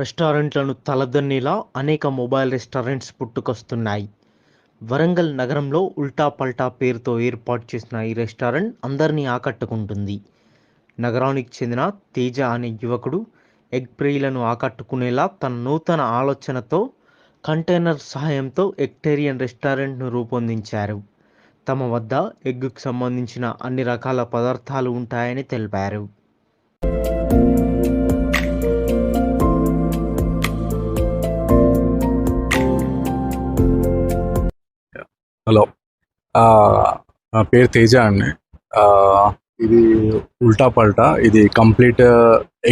రెస్టారెంట్లను తలదన్నేలా అనేక mobile restaurants పుట్టుకొస్తున్నాయి. Warangal నగరంలో ఉల్టా పల్టా పేరుతో ఏర్పాటు చేసిన ఈ రెస్టారెంట్ అందరినీ ఆకట్టుకుంటుంది. నగరానికి చెందిన తేజ అనే యువకుడు ఎగ్ ప్రియులను ఆకట్టుకునేలా తన నూతన ఆలోచనతో కంటైనర్ సహాయంతో ఎక్టేరియన్ రెస్టారెంట్ను రూపొందించారు. తమ వద్ద ఎగ్గుకు సంబంధించిన అన్ని రకాల పదార్థాలు ఉంటాయని తెలిపారు. నా పేరు తేజ అండి. ఇది ఉల్టా పల్టా. ఇది కంప్లీట్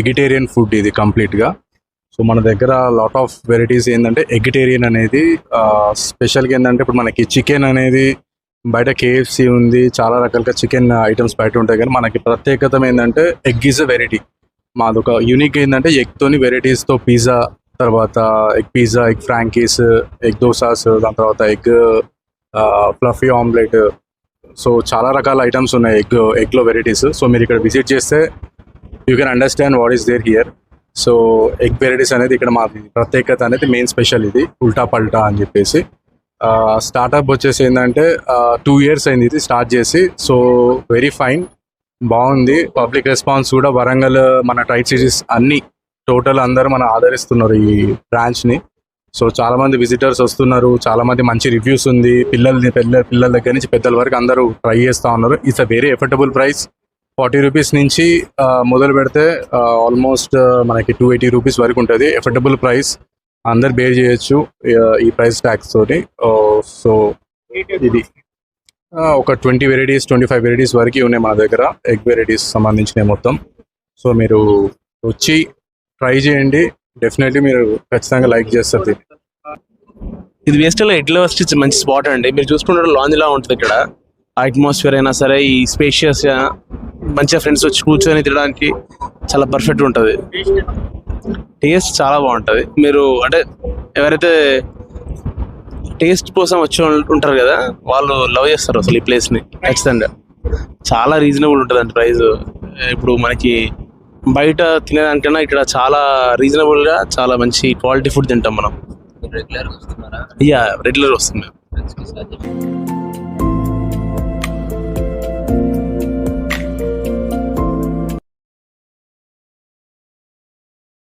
ఎగిటేరియన్ ఫుడ్ ఇది కంప్లీట్గా. సో మన దగ్గర లాట్ ఆఫ్ వెరైటీస్ ఏంటంటే ఎగిటేరియన్ అనేది స్పెషల్గా ఏంటంటే ఇప్పుడు మనకి చికెన్ అనేది బయట కేఎఫ్సి ఉంది చాలా రకాలుగా చికెన్ ఐటమ్స్ బయట ఉంటాయి. కానీ మనకి ప్రత్యేకత ఏంటంటే ఎగ్ ఈజ్ అ వెరైటీ. మాది ఒక యూనిక్ ఏంటంటే ఎగ్తోని వెరైటీస్తో పిజ్జా తర్వాత egg pizza egg frankies egg dosas దాని తర్వాత ఎగ్ ఫ్లఫీ ఆమ్లెట్ సో చాలా రకాల ఐటమ్స్ ఉన్నాయి ఎగ్ ఎగ్లో వెరైటీస్ సో మీరు ఇక్కడ విజిట్ చేస్తే you can understand what is there here so egg varieties అనేది ఇక్కడ మా ప్రత్యేకత అనేది మెయిన్ స్పెషల్ ఇది ఉల్టా పల్టా అని చెప్పేసి. స్టార్ట్అప్ వచ్చేసి ఏంటంటే టూ ఇయర్స్ అయింది ఇది స్టార్ట్ చేసి. సో వెరీ ఫైన్ బాగుంది. పబ్లిక్ రెస్పాన్స్ కూడా వరంగల్ మన టైట్ సిటీస్ అన్ని టోటల్ అందరూ మన ఆదరిస్తున్నారు ఈ బ్రాంచ్ని సో చాలామంది విజిటర్స్ వస్తున్నారు చాలామంది మంచి రివ్యూస్ ఉంది. పిల్లల్ని పిల్ల పిల్లల దగ్గర నుంచి పెద్దల వరకు అందరూ ట్రై చేస్తూ ఉన్నారు. It's a very affordable price forty rupees నుంచి మొదలు పెడితే ఆల్మోస్ట్ మనకి టూ ఎయిటీ రూపీస్ వరకు ఉంటుంది. ఎఫర్టబుల్ ప్రైస్ అందరు బేర్ చేయొచ్చు ఈ ప్రైస్ ట్యాక్స్ తోటి. సో ఇది. ఒక twenty varieties twenty five varieties వరకు ఉన్నాయి మన దగ్గర. ఎగ్ వెరైటీస్ సంబంధించినవి మొత్తం. సో మీరు వచ్చి ట్రై చేయండి. డెఫినెట్లీ మీరు ఖచ్చితంగా లైక్ చేస్తారు దీన్ని. ఇది వేస్టల్ ఎడ్ల వస్తే మంచి స్పాట్ అండి. మీరు చూసుకుంటే లాంజ్ లా ఉంటుంది ఇక్కడ. అట్మాస్ఫియర్ అయినా సరే ఈ స్పేషియస్ మంచిగా ఫ్రెండ్స్ వచ్చి కూర్చొని తినడానికి చాలా పర్ఫెక్ట్ ఉంటుంది. టేస్ట్ చాలా బాగుంటుంది. మీరు అంటే ఎవరైతే టేస్ట్ కోసం వచ్చి ఉంటారు కదా వాళ్ళు లవ్ చేస్తారు అసలు ఈ ప్లేస్ని ఖచ్చితంగా. చాలా రీజనబుల్ ఉంటుంది అండి ప్రైస్ ఇప్పుడు మనకి బయట తినేదానికన్నా ఇక్కడ చాలా రీజనబుల్గా చాలా మంచి క్వాలిటీ ఫుడ్ తింటాం మనం. రెగ్యులర్ వస్తున్నారా? ఇక రెగ్యులర్ సాధ్యం